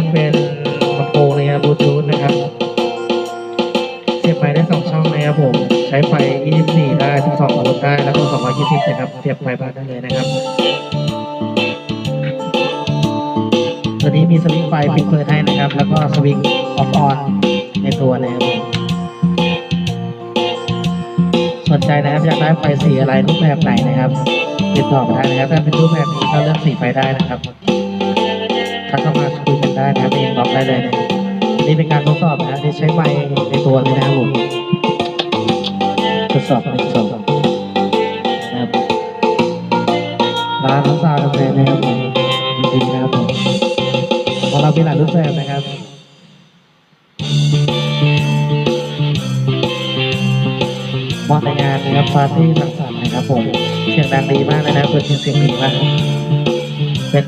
ับเป็นลำโพงนะครับบลูทูธนะครับเสียบไปได้สองช่องนะครับผม ใช้ไฟ 24 ได้ทั้12โวลต์ได้ แล้วก็220นะครับเสียบไฟบ้านได้เลยนะครับตัวนี้มีสวิงไฟปิดเปิดให้นะครับ แล้วก็สวิงออฟออนในตัวนะครับสนใจนะครับอยากได้ไฟสีอะไรรูปแบบไหนนะครับติดต่อมาได้นะครับถ้าเป็นรูปแบบนี้ก็เลือกสีไฟได้นะครับทักเข้ามา ได้นะครับเองบอกได้เลยนะนี่เป็นการทดสอบนะที่ใช้ไมค์ในตัวเลยนะครับผมทดสอบทดสอบนะครับร้านน้ำซาวกาแฟนะครับผมจริงๆนะครับผมของเรามีหลายรูปแบบนะครับมองในงานนะครับปาร์ตี้สังสรรค์นะครับผมเสียงดังดีมากเลยนะเป็นเสียงดีมากเป็น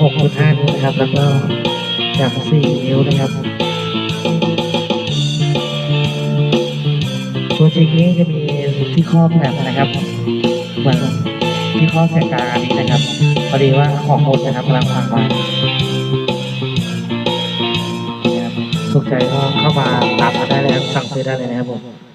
6.5นิ้วนะครับแล้วก็ จาก 4 นิ้วนะครับตัวจริงนี้จะมีที่ครอบแบบนะครับเหมือนที่ครอบแสงกลางอันนี้นะครับพอดีว่าของหมดนะครับกำลังฟังมานะครับถูกใจก็เข้ามาตามมาได้เลยครับสั่งซื้อได้เลยนะครับผม